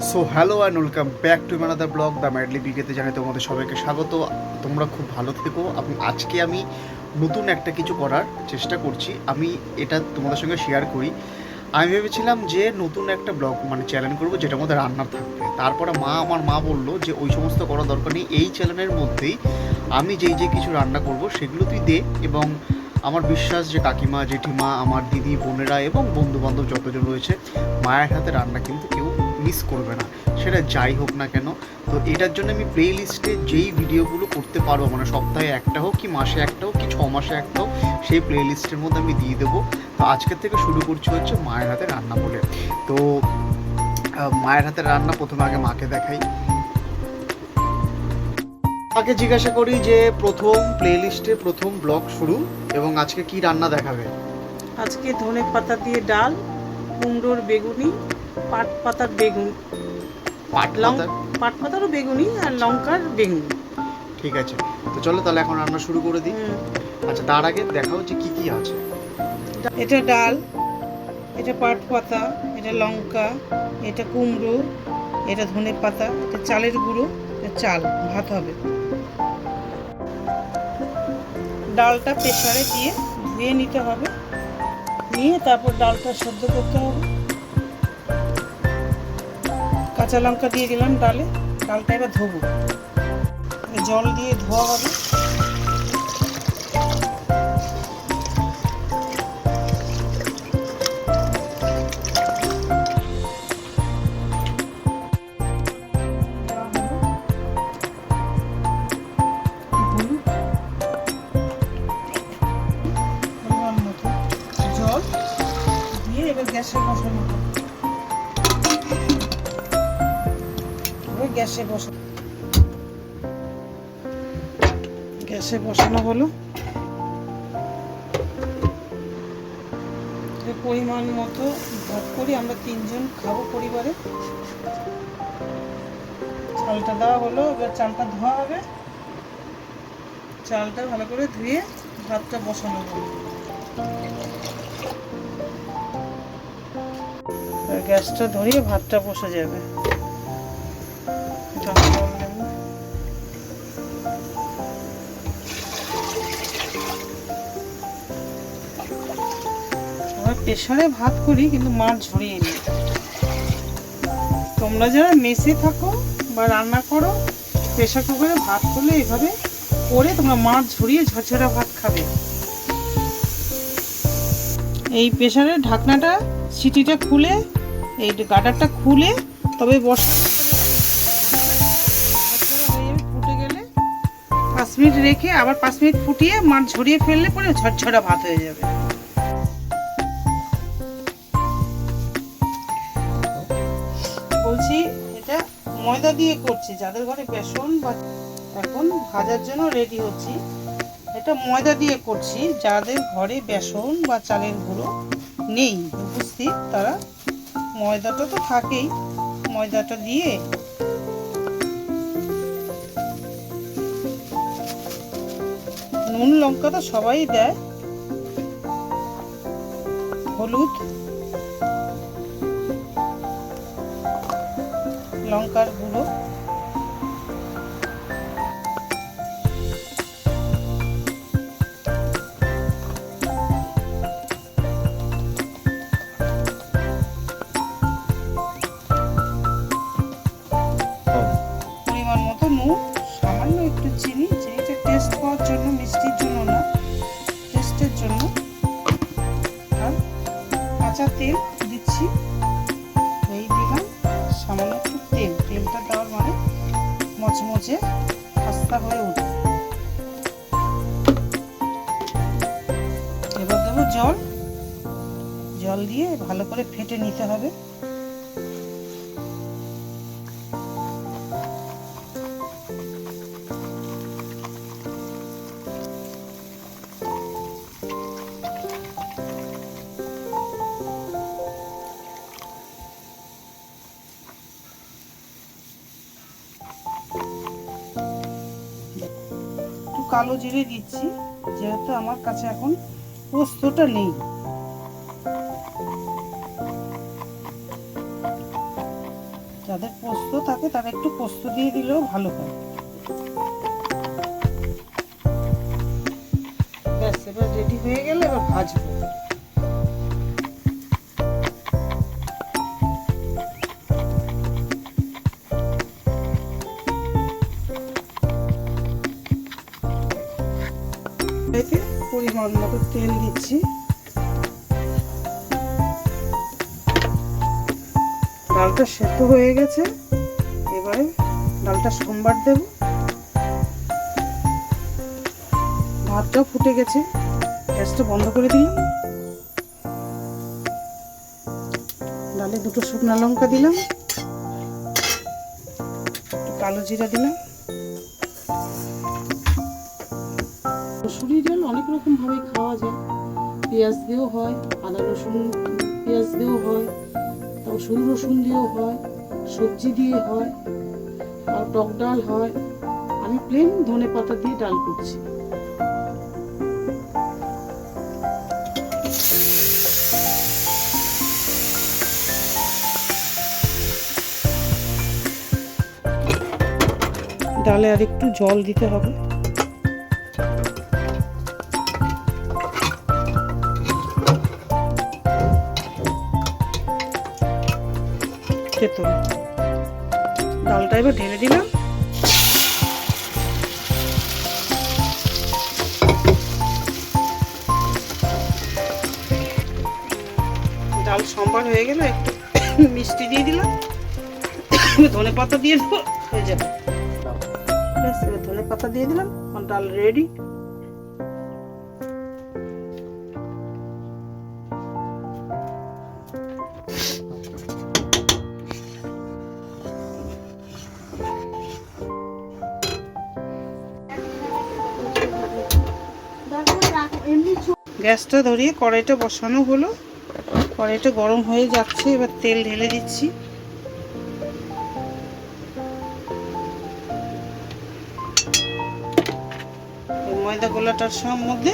So hello and welcome back to মানাদার blog the madly বিকেতে জানাই তোমাদের সবাইকে স্বাগত। তোমরা খুব ভালো থেকো। এবং আজকে আমি নতুন একটা কিছু করার চেষ্টা করছি। আমি এটা তোমাদের সঙ্গে শেয়ার করি। আমি ভেবেছিলাম যে নতুন একটা ব্লগ মানে চ্যানেল করব, যেটার মধ্যে রান্নার থাকবে। তারপরে মা, আমার মা বলল যে, ওই সমস্ত করার দরকার নেই। এই চ্যানেলের মধ্যেই আমি যেই যে কিছু রান্না করব, সেগুলো তুই দে। এবং আমার বিশ্বাস যে কাকিমা, জেঠিমা, আমার দিদি, বোনেরা এবং বন্ধু বান্ধব যতজন রয়েছে, মায়ের হাতে রান্না কিন্তু কেউ মিস করবে না। সেটা যাই হোক না কেন, তো এটার জন্য আমি প্লে লিস্টে যেই ভিডিওগুলো করতে পারব মানে সপ্তাহে একটা হোক কি মাসে একটা হোক কি ছ মাসে একটা হোক, সেই প্লে লিস্টের মধ্যে আমি দিয়ে দেবো। তো আজকের থেকে শুরু করছি হচ্ছে মায়ের হাতে রান্না বলে। তো মায়ের হাতে রান্না প্রথমে আগে মাকে দেখাই। আগে জিজ্ঞাসা করি যে প্রথম প্লে লিস্টে প্রথম ব্লগ শুরু এবং আজকে কি রান্না দেখাবে? আজকে ধনে পাতা দিয়ে ডাল, কুমড়োর বেগুনি পাট পাতার বেগুন। পাট লং পাতার? পাট পাতারও বেগুনি আর লঙ্কার বেগুন। ঠিক আছে। তো চলো তাহলে এখন রান্না শুরু করে দিই। আচ্ছা তার আগে দেখাও যে কি কি আছে। এটা ডাল এটা পাট পাতা এটা লঙ্কা এটা কুমড়ো এটা ধনে পাতা এটা চালের গুঁড়ো এটা চাল ভাত হবে। ডালটা প্রেসারে দিয়ে ধুয়ে নিতে হবে। নিয়ে তারপর ডালটা সেদ্ধ করতে হবে। কাঁচা লঙ্কা দিয়ে দিলাম ডালে ডালটা এবার ধোবো। জল দিয়ে ধোয়া হবে। গ্যাসে বসানো হলো। পরিমাণ মতো ভাগ করি আমরা তিনজন খাব পরিবারে। চালটা দেওয়া হলো, এবার চালটা ধোয়া হবে। চালটা ভালো করে ধুয়ে ভাতটা বসানো হবে গ্যাসটা ধরিয়ে ভাতটা বসে যাবে। প্রেশারে ভাত করি, কিন্তু মাছ ঝরিয়ে নিই। তোমরা যারা মেসে থাকো বা রান্না করো, প্রেশার কুকারে ভাত করলে এভাবে করে তোমরা মাছ ঝরিয়ে ঝরঝরা ভাত খাবে। এই প্রেশারের ঢাকনাটা, সিটিটা খুলে, এই গাটারটা খুলে, তবে বসা ফুটে গেলে পাঁচ মিনিট রেখে আবার পাঁচ মিনিট ফুটিয়ে মাছ ঝরিয়ে ফেললে পরে ঝরঝরা ভাত হয়ে যাবে। বলছি এটা ময়দা দিয়ে করছি, যাদের ঘরে বেসন বা এখন ভাজার জন্য রেডি হচ্ছি, এটা ময়দা দিয়ে করছি, যাদের ঘরে বেসন বা চালের গুঁড়ো নেই, উপস্থিত তারা ময়দাটা তো থাকেই, ময়দাটা দিয়ে নুন লঙ্কা তো সবাই দেয়, হলুদ লঙ্কার গুঁড়ো। পরিমাণ মতো সামান্য একটু টেস্ট পাওয়ার জন্য, মিষ্টির জন্য না টেস্টের জন্য। কাঁচা তেল দিচ্ছি এই দিলাম সামান্য মচমচে খাস্তা হয়ে উঠবে। এবার দেবো জল। জল দিয়ে ভালো করে ফেটে নিতে হবে। কালো জিরে দিচ্ছি, যেহেতু আমার কাছে এখন পোস্তটা নেই। যাদের পোস্ত থাকে, তারা একটু পোস্ত দিয়ে দিলেও ভালো হয়। রেডি হয়ে গেলে এবার ভাজবো। পরিমাণ মতো তেল দিচ্ছি। ডালটা সেদ্ধ হয়ে গেছে। এবারে ডালটা সোমবার দেব। ভাতটাও ফুটে গেছে। গ্যাসটা বন্ধ করে দিলাম ডালে দুটো শুকনো লঙ্কা দিলাম। কালো জিরা দিলাম। অনেক রকম ভাবে খাওয়া যায়। পেঁয়াজ দিয়েও হয়, আদা রসুন, পেঁয়াজ দিয়েও হয় তারপর সরু রসুন দিয়েও হয়, সবজি দিয়ে হয়, আর টক ডাল হয়। আমি প্লেন ধনে পাতা দিয়ে ডাল করছি। ডালে আর একটু জল দিতে হবে। তেঁতুল ডালটা এবার ঢেলে দিলাম। ডাল সম্বার হয়ে গেল, একটু মিষ্টি দিয়ে দিলাম। ধনে পাতা দিয়ে দেবো, হয়ে যাবে। ধনে পাতা দিয়ে দিলাম ডাল রেডি গ্যাসটা ধরিয়ে কড়াইটা বসানো হলো। কড়াইটা গরম হয়ে যাচ্ছে, এবার তেল ঢেলে দিচ্ছি। ময়দা গোলাটার সব মধ্যে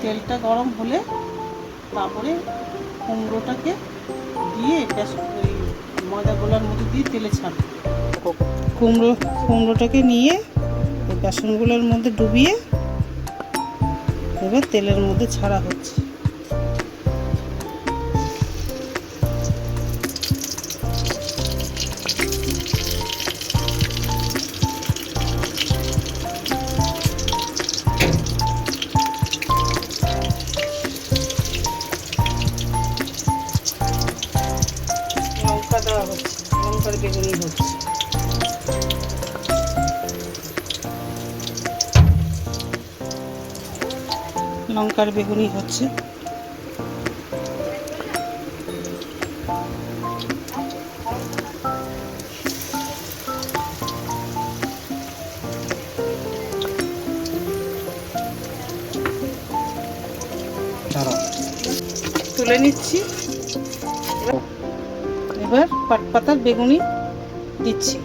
তেলটা গরম হলে তারপরে কুমড়োটাকে দিয়ে ময়দা গোলার মধ্যে দিয়ে তেলে ছাড়বে। কুমড়ো, কুমড়োটাকে নিয়ে বেসনগুলোর মধ্যে ডুবিয়ে এবার তেলের মধ্যে ছাড়া হচ্ছে। লঙ্কার বেগুনি হচ্ছে। তুলে নিচ্ছি। এবার পাট পাতার বেগুনি দিচ্ছি।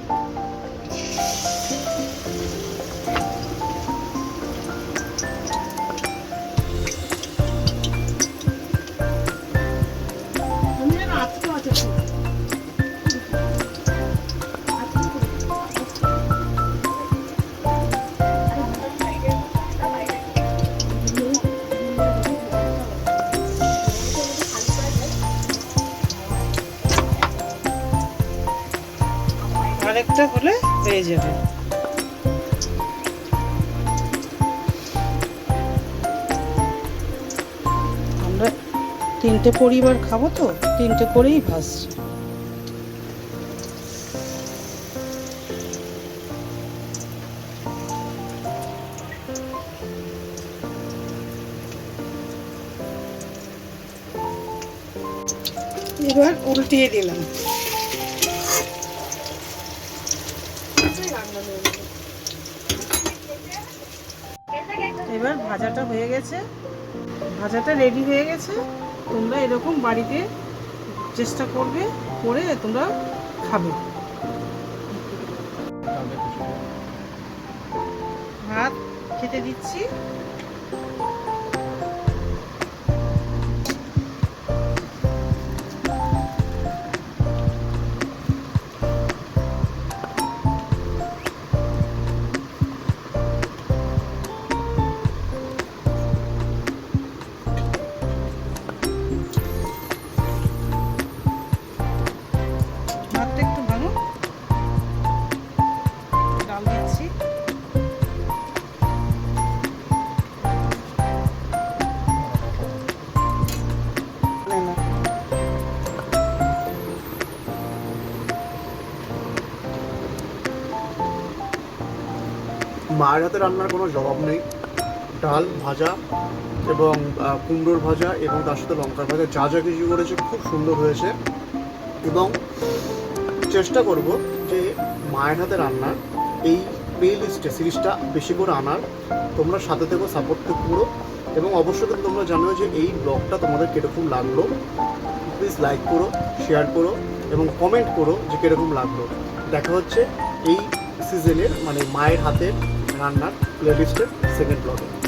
যাবে। আমরা তিনটে পরিবার খাব তো তিনটে করেই ভাসছি এবার উল্টিয়ে দিলাম। এবার ভাজাটা হয়ে গেছে। ভাজাটা রেডি হয়ে গেছে। তোমরা এরকম বাড়িতে চেষ্টা করবে, করে তোমরা খাবে। ভাত খেতে দিচ্ছি। মায়ের হাতে রান্নার কোনো জবাব নেই। ডাল ভাজা এবং কুমড়োর ভাজা এবং তার সাথে লঙ্কার ভাজা। যা যা কিছু করেছে খুব সুন্দর হয়েছে। এবং চেষ্টা করব যে মায়ের হাতে রান্নার এই প্লে লিস্টে সিরিজটা বেশি করে আনার। তোমরা সাথে থেকে সাপোর্ট করো। এবং অবশ্যই কিন্তু তোমরা জানো যে এই ব্লগটা তোমাদের কীরকম লাগল। প্লিজ লাইক করো শেয়ার করো এবং কমেন্ট করো যে কীরকম লাগল। দেখা হচ্ছে এই সিজনের মানে মায়ের হাতের রান্নার প্লেলিস্টের সেকেন্ড ব্লগে